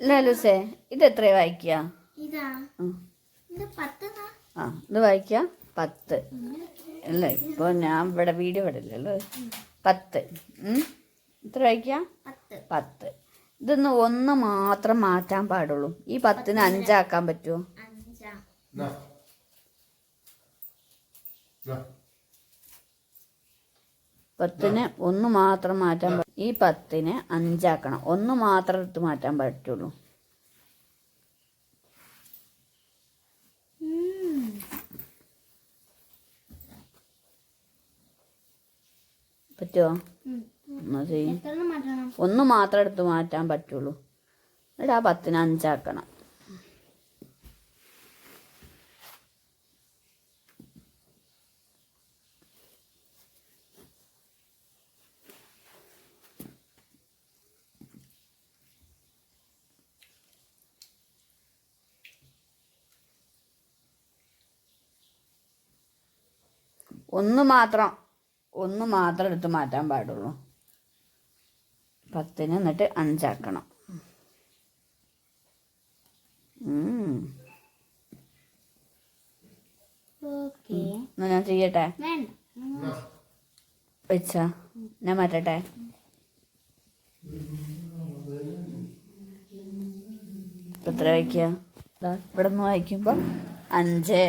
ലാലൂസേ ഇത്. എത്ര വായിക്കുക ആ ഇത് വായിക്കുക. പത്ത്. അല്ല ഇപ്പോൾ ഞാൻ ഇവിടെ വീഡിയോ ഇടില്ലല്ലോ പത്ത്. ഉം. എത്ര വായിക്കുക? പത്ത്. ഇതൊന്ന് ഒന്ന് മാത്രം മാറ്റാൻ പാടുള്ളൂ. ഈ പത്തിന് അഞ്ചാക്കാൻ പറ്റുമോ. പത്തിന് ഒന്ന് മാത്രം മാറ്റാൻ ഈ പത്തിന് അഞ്ചാക്കണം. ഒന്ന് മാത്രം എടുത്ത് മാറ്റാൻ പറ്റുള്ളൂ. പറ്റുമോ എന്നാ ചെയ്യും. ഒന്ന് മാത്രം എടുത്ത് മാറ്റാൻ പറ്റുള്ളൂ. എന്നിട്ട് ആ പത്തിന് അഞ്ചാക്കണം. ഒന്ന് മാത്രം ഒന്ന് മാത്രം എടുത്ത് മാറ്റാൻ പാടുള്ളൂ. പത്തിന് എന്നിട്ട് അഞ്ചാക്കണം. എന്നാ ഞാൻ ചെയ്യട്ടെ? വെച്ചാ. ഞാൻ മാറ്റട്ടെ? ഇപ്പൊ എത്ര വയ്ക്കുക ഇവിടെ നിന്ന് വായിക്കുമ്പോൾ അഞ്ച്.